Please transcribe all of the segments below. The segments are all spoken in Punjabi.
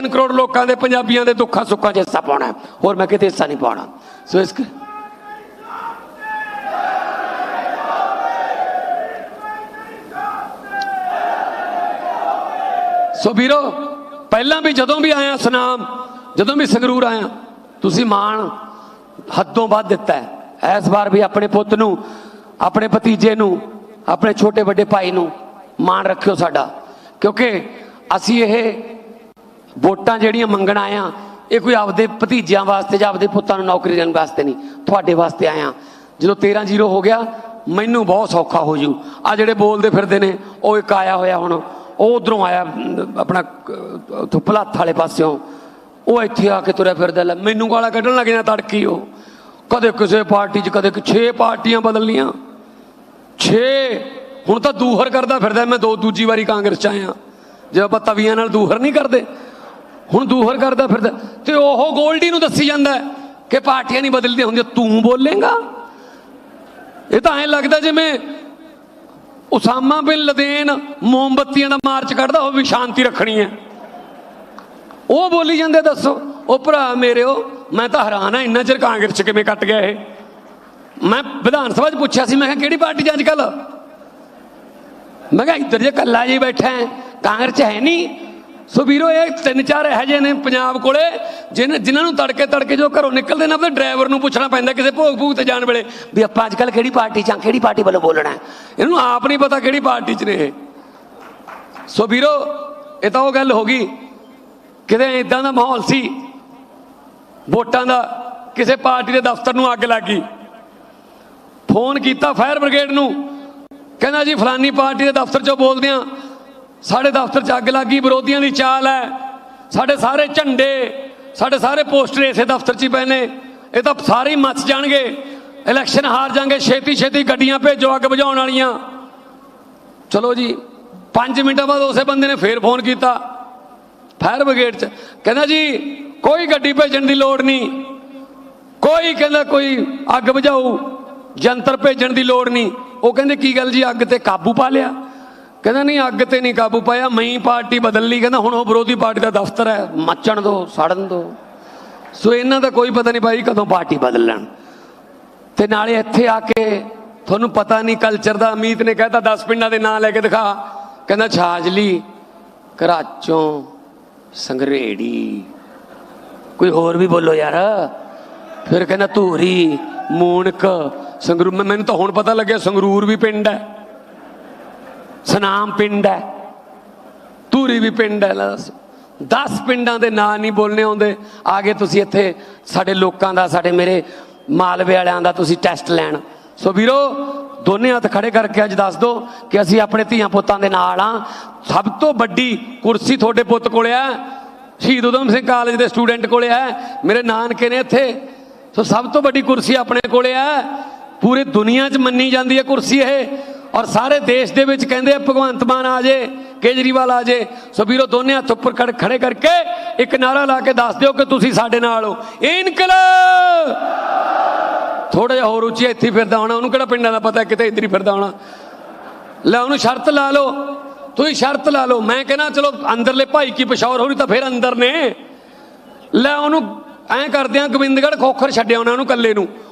3 ਕਰੋੜ ਲੋਕਾਂ ਦੇ ਪੰਜਾਬੀਆਂ ਦੇ ਦੁੱਖਾਂ ਸੁੱਖਾਂ 'ਚ ਹਿੱਸਾ ਪਾਉਣਾ ਹੋਰ ਮੈਂ ਕਿਤੇ ਹਿੱਸਾ ਨਹੀਂ ਪਾਉਣਾ। ਸੋ ਇਸ ਕ- ਸੋ ਵੀਰੋ, ਪਹਿਲਾਂ ਵੀ ਜਦੋਂ ਵੀ ਆਇਆ ਸੁਨਾਮ, ਜਦੋਂ ਵੀ ਸੰਗਰੂਰ ਆਇਆ, ਤੁਸੀਂ ਮਾਣ ਹੱਦੋਂ ਵੱਧ ਦਿੱਤਾ ਹੈ। ਇਸ ਵਾਰ ਵੀ ਆਪਣੇ ਪੁੱਤ ਨੂੰ, ਆਪਣੇ ਭਤੀਜੇ ਨੂੰ, ਆਪਣੇ ਛੋਟੇ ਵੱਡੇ ਭਾਈ ਨੂੰ ਮਾਣ ਰੱਖਿਓ ਸਾਡਾ। ਕਿਉਂਕਿ ਅਸੀਂ ਇਹ ਵੋਟਾਂ ਜਿਹੜੀਆਂ ਮੰਗਣ ਆਇਆ ਇਹ ਕੋਈ ਆਪਦੇ ਭਤੀਜਿਆਂ ਵਾਸਤੇ ਜਾਂ ਆਪਦੇ ਪੁੱਤਾਂ ਨੂੰ ਨੌਕਰੀ ਦੇਣ ਵਾਸਤੇ ਨਹੀਂ, ਤੁਹਾਡੇ ਵਾਸਤੇ ਆਇਆ ਜਦੋਂ 13 ਜ਼ੀਰੋ ਹੋ ਗਿਆ, ਮੈਨੂੰ ਬਹੁਤ ਸੌਖਾ ਹੋ ਜੂ। ਆ ਜਿਹੜੇ ਬੋਲਦੇ ਫਿਰਦੇ ਨੇ, ਉਹ ਇੱਕ ਆਇਆ ਹੋਇਆ ਹੁਣ, ਉਹ ਉਧਰੋਂ ਆਇਆ, ਆਪਣਾ ਥੁੱਪਲਾਥ ਵਾਲੇ ਪਾਸਿਓਂ। ਉਹ ਇੱਥੇ ਆ ਕੇ ਤੁਰਿਆ ਫਿਰਦਾ, ਲੈ ਮੈਨੂੰ ਗਾਲਾਂ ਕੱਢਣ ਲੱਗ ਜਾਂਦਾ ਤੜਕੀ ਉਹ। ਕਦੇ ਕਿਸੇ ਪਾਰਟੀ 'ਚ, ਕਦੇ 6 ਪਾਰਟੀਆਂ ਬਦਲਣੀਆਂ। 6 ਹੁਣ ਤਾਂ ਦੂਹਰ ਕਰਦਾ ਫਿਰਦਾ, ਮੈਂ ਦੋ ਦੂਜੀ ਵਾਰੀ ਕਾਂਗਰਸ 'ਚ ਆਇਆ। ਜੇ ਆਪਾਂ ਤਵੀਆਂ ਨਾਲ ਦੂਹਰ ਨਹੀਂ ਕਰਦੇ ਹੁਣ ਦੂਹਰ ਕਰਦਾ ਫਿਰਦਾ। ਤੇ ਉਹ ਗੋਲਡੀ ਨੂੰ ਦੱਸੀ ਜਾਂਦਾ ਕਿ ਪਾਰਟੀਆਂ ਨਹੀਂ ਬਦਲਦੀਆਂ ਹੁੰਦੀਆਂ, ਤੂੰ ਬੋਲੇਗਾ? ਇਹ ਤਾਂ ਐਂ ਲੱਗਦਾ ਜਿਵੇਂ ਉਸਾਮਾ ਬਿਨ ਲਦੇਨ ਮੋਮਬੱਤੀਆਂ ਦਾ ਮਾਰਚ ਕੱਢਦਾ, ਉਹ ਵੀ ਸ਼ਾਂਤੀ ਰੱਖਣੀ ਹੈ। ਉਹ ਬੋਲੀ ਜਾਂਦੇ, ਦੱਸੋ, ਉਹ ਭਰਾ ਮੇਰਿਓ, ਮੈਂ ਤਾਂ ਹੈਰਾਨ ਆ ਇੰਨਾ ਚਿਰ ਕਾਂਗਰਸ ਚ ਕਿਵੇਂ ਕੱਟ ਗਿਆ ਇਹ? ਮੈਂ ਵਿਧਾਨ ਸਭਾ 'ਚ ਪੁੱਛਿਆ ਸੀ, ਮੈਂ ਕਿਹਾ, ਕਿਹੜੀ ਪਾਰਟੀ 'ਚ ਅੱਜ ਕੱਲ ਮੈਂ ਕਿਹਾ, ਇੱਧਰ ਜੇ ਕੱਲਾ ਜੀ ਬੈਠਾ ਹੈ, ਕਾਂਗਰਸ 'ਚ ਹੈ ਨਹੀਂ ਸੋ ਵੀਰੋ, ਇਹ ਤਿੰਨ ਚਾਰ ਇਹੋ ਜਿਹੇ ਨੇ ਪੰਜਾਬ ਕੋਲੇ, ਜਿਨ, ਜਿਨ੍ਹਾਂ ਨੂੰ ਤੜਕੇ ਤੜਕੇ ਜੋ ਘਰੋਂ ਨਿਕਲਦੇ ਨੇ, ਆਪਣੇ ਡਰਾਈਵਰ ਨੂੰ ਪੁੱਛਣਾ ਪੈਂਦਾ ਕਿਸੇ ਭੋਗ ਭੂਗ ਤੇ ਜਾਣ ਵੇਲੇ ਵੀ ਆਪਾਂ ਅੱਜ ਕੱਲ ਕਿਹੜੀ ਪਾਰਟੀ 'ਚ ਆ, ਕਿਹੜੀ ਪਾਰਟੀ ਵੱਲੋਂ ਬੋਲਣਾ ਇਹਨੂੰ ਆਪ ਨਹੀਂ ਪਤਾ ਕਿਹੜੀ ਪਾਰਟੀ 'ਚ ਨੇ ਇਹ। ਸੋ ਵੀਰੋ, ਇਹ ਤਾਂ ਉਹ ਗੱਲ ਹੋ ਗਈ, ਕਿਤੇ ਇਦਾਂ ਦਾ ਮਾਹੌਲ ਸੀ, ਵੋਟਾਂ ਦਾ, ਕਿਸੇ ਪਾਰਟੀ ਦੇ ਦਫ਼ਤਰ ਨੂੰ ਅੱਗ ਲੱਗ ਗਈ। ਫੋਨ ਕੀਤਾ ਫਾਇਰ ਬ੍ਰਿਗੇਡ ਨੂੰ, ਕਹਿੰਦਾ ਜੀ ਫਲਾਨੀ ਪਾਰਟੀ ਦੇ ਦਫ਼ਤਰ 'ਚੋਂ ਬੋਲਦੇ ਆ ਸਾਡੇ ਦਫ਼ਤਰ 'ਚ ਅੱਗ ਲੱਗ ਗਈ ਵਿਰੋਧੀਆਂ ਦੀ ਚਾਲ ਹੈ। ਸਾਡੇ ਸਾਰੇ ਝੰਡੇ, ਸਾਡੇ ਸਾਰੇ ਪੋਸਟਰ ਇਸੇ ਦਫ਼ਤਰ 'ਚ ਹੀ ਪਏ ਨੇ। ਇਹ ਤਾਂ ਸਾਰੇ ਹੀ ਮੱਚ ਜਾਣਗੇ। ਇਲੈਕਸ਼ਨ ਹਾਰ ਜਾਣਗੇ ਛੇਤੀ ਛੇਤੀ ਗੱਡੀਆਂ ਭੇਜੋ ਅੱਗ ਬੁਝਾਉਣ ਵਾਲੀਆਂ। ਚਲੋ ਜੀ 5 ਮਿੰਟਾਂ ਬਾਅਦ ਉਸੇ ਬੰਦੇ ਨੇ ਫੇਰ ਫੋਨ ਕੀਤਾ, ਫਾਇਰ ਬ੍ਰਿਗੇਡ 'ਚ। ਕਹਿੰਦਾ ਜੀ, ਕੋਈ ਗੱਡੀ ਭੇਜਣ ਦੀ ਲੋੜ ਨਹੀਂ। ਕੋਈ ਕਹਿੰਦਾ ਕੋਈ ਅੱਗ ਬੁਝਾਊ, ਜੰਤਰ ਭੇਜਣ ਦੀ ਲੋੜ ਨਹੀਂ। ਉਹ ਕਹਿੰਦੇ, ਕੀ ਗੱਲ ਜੀ, ਅੱਗ ਤੇ ਕਾਬੂ ਪਾ ਲਿਆ? ਕਹਿੰਦਾ ਨਹੀਂ, ਅੱਗ ਤੇ ਨਹੀਂ ਕਾਬੂ ਪਾਇਆ, ਮੈਂ ਪਾਰਟੀ ਬਦਲ ਲਈ। ਕਹਿੰਦਾ ਹੁਣ ਉਹ ਵਿਰੋਧੀ ਪਾਰਟੀ ਦਾ ਦਫ਼ਤਰ ਹੈ, ਮੱਚਣ ਦੋ, ਸੜਨ ਦੋ। ਸੋ ਇਹਨਾਂ ਦਾ ਕੋਈ ਪਤਾ ਨਹੀਂ ਭਾਈ ਕਦੋਂ ਪਾਰਟੀ ਬਦਲ ਲੈਣ। ਤੇ ਨਾਲੇ ਇੱਥੇ ਆ ਕੇ ਤੁਹਾਨੂੰ ਪਤਾ ਨਹੀਂ ਕਲਚਰ ਦਾ, ਅਮੀਤ ਨੇ ਕਹਿਤਾ 10 ਪਿੰਡਾਂ ਦੇ ਨਾਂ ਲੈ ਕੇ ਦਿਖਾ। ਕਹਿੰਦਾ ਛਾਜਲੀ ਕਰਾਚੋਂ ਸੰਗਰੇੜੀ। ਕੋਈ ਹੋਰ ਵੀ ਬੋਲੋ ਯਾਰ। ਫਿਰ ਕਹਿੰਦਾ ਧੂਰੀ ਮੂਣਕ ਸੰਗਰੂਰ ਮੈਨੂੰ ਤਾਂ ਹੁਣ ਪਤਾ ਲੱਗਿਆ ਸੰਗਰੂਰ ਵੀ ਪਿੰਡ ਹੈ। ਸਨਾਮ ਪਿੰਡ ਹੈ। ਧੂਰੀ ਵੀ ਪਿੰਡ ਹੈ, ਲੈ ਦੱਸ। 10 ਪਿੰਡਾਂ ਦੇ ਨਾਂ ਨਹੀਂ ਬੋਲਣੇ ਆਉਂਦੇ। ਆਗੇ ਤੁਸੀਂ ਇੱਥੇ ਸਾਡੇ ਲੋਕਾਂ ਦਾ, ਸਾਡੇ ਮੇਰੇ ਮਾਲਵੇ ਵਾਲਿਆਂ ਦਾ ਤੁਸੀਂ ਟੈਸਟ ਲੈਣ। ਸੋ ਵੀਰੋ, ਦੋਨੇ ਹੱਥ ਖੜੇ ਕਰਕੇ ਅੱਜ ਦੱਸ ਦਿਓ ਕਿ ਅਸੀਂ ਆਪਣੇ ਧੀਆਂ ਪੁੱਤਾਂ ਦੇ ਨਾਲ ਆ ਸਭ ਤੋਂ ਵੱਡੀ ਕੁਰਸੀ ਤੁਹਾਡੇ ਪੁੱਤ ਕੋਲੇ ਆ ਸ਼ਹੀਦ ਉਦਮ ਸਿੰਘ ਕਾਲਜ ਦੇ ਸਟੂਡੈਂਟ ਕੋਲੇ ਆ ਮੇਰੇ ਨਾਨਕੇ ਨੇ ਇੱਥੇ। ਸੋ ਸਭ ਤੋਂ ਵੱਡੀ ਕੁਰਸੀ ਆਪਣੇ ਕੋਲੇ ਆ ਪੂਰੀ ਦੁਨੀਆ 'ਚ ਮੰਨੀ ਜਾਂਦੀ ਹੈ ਕੁਰਸੀ ਇਹ। ਔਰ ਸਾਰੇ ਦੇਸ਼ ਦੇ ਵਿੱਚ ਕਹਿੰਦੇ ਆ, ਭਗਵੰਤ ਮਾਨ ਆ ਜੇ, ਕੇਜਰੀਵਾਲ ਆ ਜੇ। ਸੋ ਵੀਰੋ, ਦੋਨੇ ਹੱਥ ਉੱਪਰ ਖੜ- ਖੜੇ ਕਰਕੇ ਇੱਕ ਨਾਰਾ ਲਾ ਕੇ ਦੱਸ ਦਿਓ ਕਿ ਤੁਸੀਂ ਸਾਡੇ ਨਾਲ ਹੋ। ਇਨਕਲਾਬ! ਥੋੜਾ ਜਿਹਾ ਹੋਰ ਉੱਚੀ ਇੱਥੇ ਫਿਰਦਾ ਹੋਣਾ। ਉਹਨੂੰ ਕਿਹੜਾ ਪਿੰਡਾਂ ਦਾ ਪਤਾ, ਕਿਤੇ ਇੱਧਰ ਹੀ ਫਿਰਦਾ ਹੋਣਾ। ਲੈ, ਉਹਨੂੰ ਸ਼ਰਤ ਲਾ ਲਓ। ਤੁਸੀਂ ਸ਼ਰਤ ਲਾ ਲਓ। ਮੈਂ ਕਹਿੰਦਾ, ਚਲੋ, ਅੰਦਰਲੇ ਭਾਈ ਕੀ ਪਸ਼ੌਰ ਹੋਣੀ ਤਾਂ ਫਿਰ ਅੰਦਰ ਨੇ। ਲੈ, ਉਹਨੂੰ ਐਂ ਕਰਦੇ ਆ, ਗੋਬਿੰਦਗੜ੍ਹ ਖੋਖਰ ਛੱਡਿਆ ਉਹਨਾਂ ਨੂੰ ਕੱਲੇ ਨੂੰ।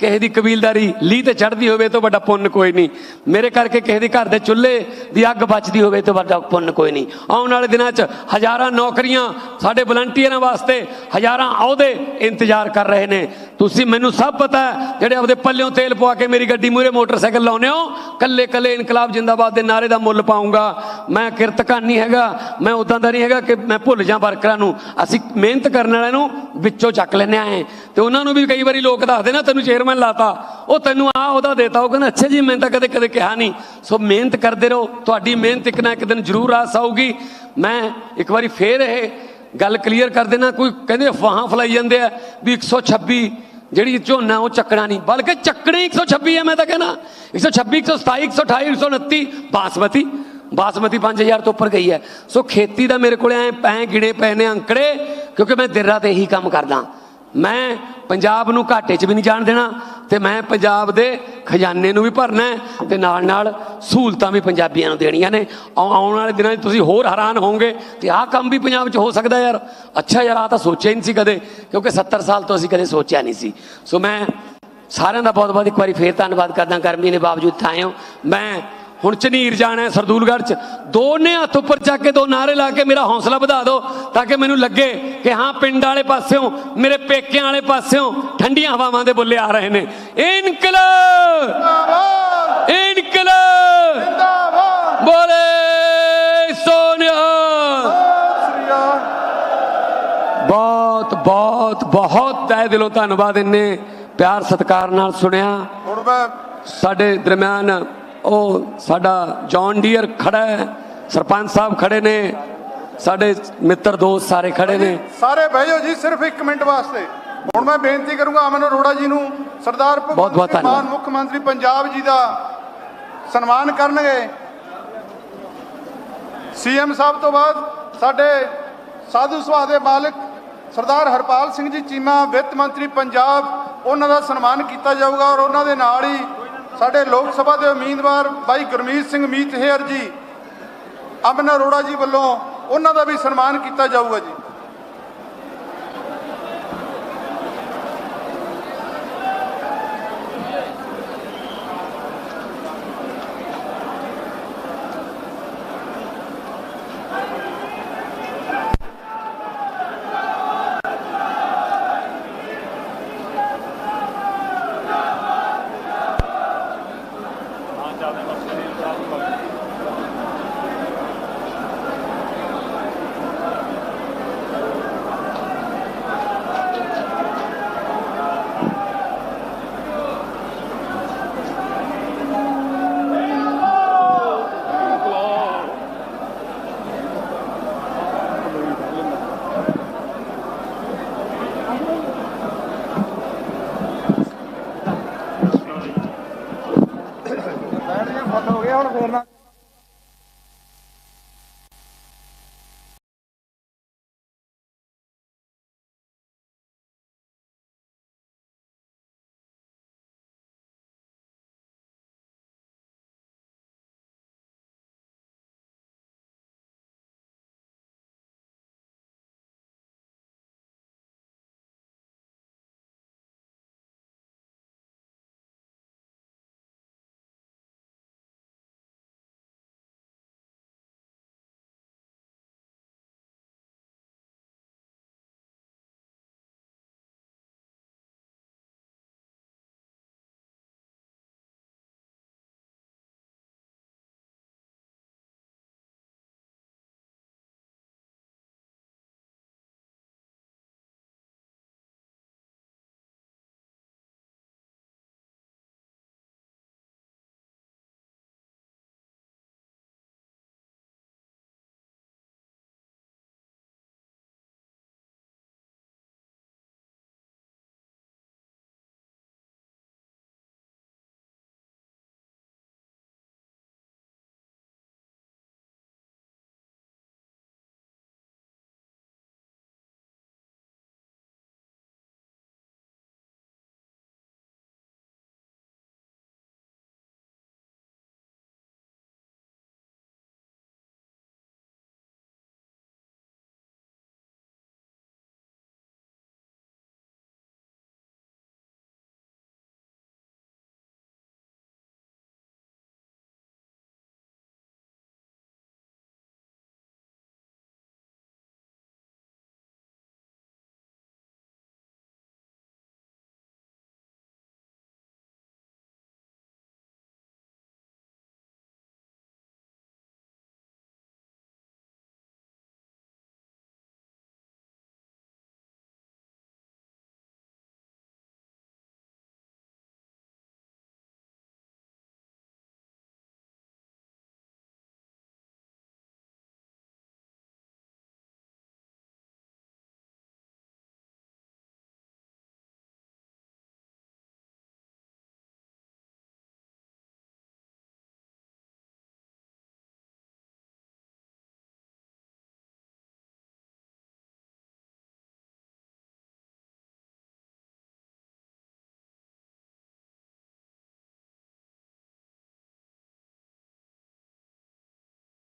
ਕਿਸੇ ਦੀ ਕਬੀਲਦਾਰੀ ਲੀ ਤੇ ਚੜਦੀ ਹੋਵੇ ਤਾਂ ਵੱਡਾ ਪੁੰਨ ਕੋਈ ਨਹੀਂ। ਮੇਰੇ ਕਰਕੇ ਕਿਸੇ ਦੇ ਘਰ ਦੇ ਚੁੱਲ੍ਹੇ ਦੀ ਅੱਗ ਬਚਦੀ ਹੋਵੇ ਤਾਂ ਵੱਡਾ ਪੁੰਨ ਕੋਈ ਨਹੀਂ। ਆਉਣ ਵਾਲੇ ਦਿਨਾਂ 'ਚ ਹਜ਼ਾਰਾਂ ਨੌਕਰੀਆਂ ਸਾਡੇ ਵਲੰਟੀਅਰਾਂ ਵਾਸਤੇ ਹਜ਼ਾਰਾਂ ਅਹੁਦੇ ਇੰਤਜ਼ਾਰ ਕਰ ਰਹੇ ਨੇ। ਤੁਸੀਂ ਮੈਨੂੰ ਸਭ ਪਤਾ ਜਿਹੜੇ ਆਪਦੇ ਪੱਲਿਓਂ ਤੇਲ ਪਵਾ ਕੇ ਮੇਰੀ ਗੱਡੀ ਮੂਹਰੇ ਮੋਟਰਸਾਈਕਲ ਲਾਉਨੇ ਹੋ ਕੱਲੇ ਕੱਲੇ ਇਨਕਲਾਬ ਜਿੰਦਾਬਾਦ ਦੇ ਨਾਰੇ ਦਾ ਮੁੱਲ ਪਾਉਂਗਾ। ਮੈਂ ਕਿਰਤਕਾਨ ਨਹੀਂ ਹੈਗਾ, ਮੈਂ ਉਦਾਂ ਦਾ ਨਹੀਂ ਹੈਗਾ ਕਿ ਮੈਂ ਭੁੱਲ ਜਾ ਵਰਕਰਾਂ ਨੂੰ। ਅਸੀਂ ਮਿਹਨਤ ਕਰਨ ਵਾਲਿਆਂ ਨੂੰ ਵਿੱਚੋਂ ਚੱਕ ਲੈਨੇ ਆਏ। ਤੇ ਉਹਨਾਂ ਨੂੰ ਵੀ ਕਈ ਵਾਰੀ ਲੋਕ ਦੱਸਦੇ ਨਾ ਤੈਨੂੰ ਚੇਅਰਮੈਨ ਲਾਤਾ। ਉਹ ਤੈਨੂੰ ਆ ਉਹਦਾ ਦੇਤਾ। ਉਹ ਕਹਿੰਦਾ, ਅੱਛਾ ਜੀ, ਮੈਂ ਤਾਂ ਕਦੇ ਕਦੇ ਕਿਹਾ ਨਹੀਂ। ਸੋ ਮਿਹਨਤ ਕਰਦੇ ਰਹੋ। ਤੁਹਾਡੀ ਮਿਹਨਤ ਇੱਕ ਨਾ ਇੱਕ ਦਿਨ ਜ਼ਰੂਰ ਆਸ ਆਊਗੀ। ਮੈਂ ਇੱਕ ਵਾਰੀ ਫੇਰ ਇਹ ਗੱਲ ਕਲੀਅਰ ਕਰ ਦੇਣਾ। ਕੋਈ ਕਹਿੰਦੇ ਅਫਵਾਹਾਂ ਫਲਾਈ ਜਾਂਦੇ ਆ ਵੀ 126 ਜਿਹੜੀ ਝੋਨਾ, ਉਹ ਚੱਕਣਾ ਨਹੀਂ। ਬਲਕਿ ਚੱਕਣੇ 126 ਹੈ ਮੈਂ ਤਾਂ ਕਹਿੰਦਾ 126 127 128 129 ਬਾਸਮਤੀ। ਬਾਸਮਤੀ 5000 ਤੋਂ ਉੱਪਰ ਗਈ ਹੈ। ਸੋ ਖੇਤੀ ਦਾ ਮੇਰੇ ਕੋਲ ਐ ਐ ਗਿਣੇ ਪਏ ਨੇ ਅੰਕੜੇ, ਕਿਉਂਕਿ ਮੈਂ ਦਿਨ ਰਾਤ ਇਹੀ ਕੰਮ ਕਰਦਾ। ਮੈਂ ਪੰਜਾਬ ਨੂੰ ਘਾਟੇ 'ਚ ਵੀ ਨਹੀਂ ਜਾਣ ਦੇਣਾ ਤੇ ਮੈਂ ਪੰਜਾਬ ਦੇ ਖਜ਼ਾਨੇ ਨੂੰ ਵੀ ਭਰਨਾ ਹੈ ਤੇ ਨਾਲ ਨਾਲ ਸਹੂਲਤਾਂ ਵੀ ਪੰਜਾਬੀਆਂ ਨੂੰ ਦੇਣੀਆਂ ਨੇ। ਆਉ- ਆਉਣ ਵਾਲੇ ਦਿਨਾਂ 'ਚ ਤੁਸੀਂ ਹੋਰ ਹੈਰਾਨ ਹੋਵੋਗੇ ਕਿ ਆਹ ਕੰਮ ਵੀ ਪੰਜਾਬ 'ਚ ਹੋ ਸਕਦਾ ਯਾਰ। ਅੱਛਾ ਯਾਰ ਆ ਤਾਂ ਸੋਚਿਆ ਹੀ ਨਹੀਂ ਸੀ ਕਦੇ, ਕਿਉਂਕਿ 70 ਸਾਲ ਤੋਂ ਅਸੀਂ ਕਦੇ ਸੋਚਿਆ ਨਹੀਂ ਸੀ। ਸੋ ਮੈਂ ਸਾਰਿਆਂ ਦਾ ਬਹੁਤ ਬਹੁਤ ਇੱਕ ਵਾਰੀ ਫੇਰ ਧੰਨਵਾਦ ਕਰਦਾ। ਗਰਮੀ ਦੇ ਬਾਵਜੂਦ ਤਾਂ ਆਏ ਹੋ। ਮੈਂ ਹੁਣ ਝਨੀਰ ਜਾਣਾ ਸਰਦੂਲਗੜ੍ਹ ਚ। ਦੋਨੇ ਹੱਥ ਉੱਪਰ ਚੱਕ ਕੇ ਦੋ ਨਾਰੇ ਲਾ ਕੇ ਮੇਰਾ ਹੌਸਲਾ ਵਧਾ ਦਿਓ ਤਾਂ ਕਿ ਮੈਨੂੰ ਲੱਗੇ ਕਿ ਹਾਂ ਪਿੰਡ ਵਾਲੇ ਪਾਸਿਓਂ ਮੇਰੇ ਪੇਕਿਆਂ ਵਾਲੇ ਪਾਸਿਓਂ ਠੰਡੀਆਂ ਹਵਾਵਾਂ ਦੇ ਬੁੱਲੇ ਆ ਰਹੇ ਨੇ। ਇਨਕਲਾਬ! ਜਿੰਦਾਬਾਦ! ਇਨਕਲਾਬ! ਜਿੰਦਾਬਾਦ! ਬੋਲੇ ਸੋਨਿਆ! ਸ੍ਰੀ ਅਕਾਲ ਬਹੁਤ ਬਹੁਤ ਬਹੁਤ ਤਹਿ ਦਿਲੋਂ ਧੰਨਵਾਦ ਇੰਨੇ ਪਿਆਰ ਸਤਿਕਾਰ ਨਾਲ ਸੁਣਿਆ। ਹੁਣ ਮੈਂ ਸਾਡੇ ਦਰਮਿਆਨ ਉਹ ਸਾਡਾ ਜੌਨ ਡੀਅਰ ਖੜਾ ਹੈ ਸਰਪੰਚ ਸਾਹਿਬ ਖੜੇ ਨੇ ਸਾਡੇ ਮਿੱਤਰ ਦੋਸਤ ਸਾਰੇ ਖੜੇ ਨੇ। ਸਾਰੇ ਬਹਿ ਜਾਓ ਜੀ ਸਿਰਫ 1 ਮਿੰਟ ਵਾਸਤੇ। ਹੁਣ ਮੈਂ ਬੇਨਤੀ ਕਰੂੰਗਾ ਅਮਨ ਅਰੋੜਾ ਜੀ ਨੂੰ ਸਰਦਾਰ ਭਗਵੰਤ ਸਿੰਘ ਮਾਨ। ਮੁੱਖ ਮੰਤਰੀ ਪੰਜਾਬ ਜੀ ਦਾ ਸਨਮਾਨ ਕਰਨਗੇ। ਸੀਐਮ ਸਾਹਿਬ ਤੋਂ ਬਾਅਦ ਸਾਡੇ ਸਾਧੂ ਸੁਭਾਅ ਦੇ ਮਾਲਕ ਸਰਦਾਰ ਹਰਪਾਲ ਸਿੰਘ ਜੀ ਚੀਮਾ ਵਿੱਤ ਮੰਤਰੀ ਪੰਜਾਬ ਉਹਨਾਂ ਦਾ ਸਨਮਾਨ ਕੀਤਾ ਜਾਊਗਾ ਔਰ ਉਹਨਾਂ ਦੇ ਨਾਲ ਹੀ ਸਾਡੇ ਲੋਕ ਸਭਾ ਦੇ ਉਮੀਦਵਾਰ ਬਾਈ ਗੁਰਮੀਤ ਸਿੰਘ ਮੀਤ ਹੇਅਰ ਜੀ, ਅਮਨ ਅਰੋੜਾ ਜੀ ਵੱਲੋਂ ਉਹਨਾਂ ਦਾ ਵੀ ਸਨਮਾਨ ਕੀਤਾ ਜਾਊਗਾ ਜੀ। ਬੈਠ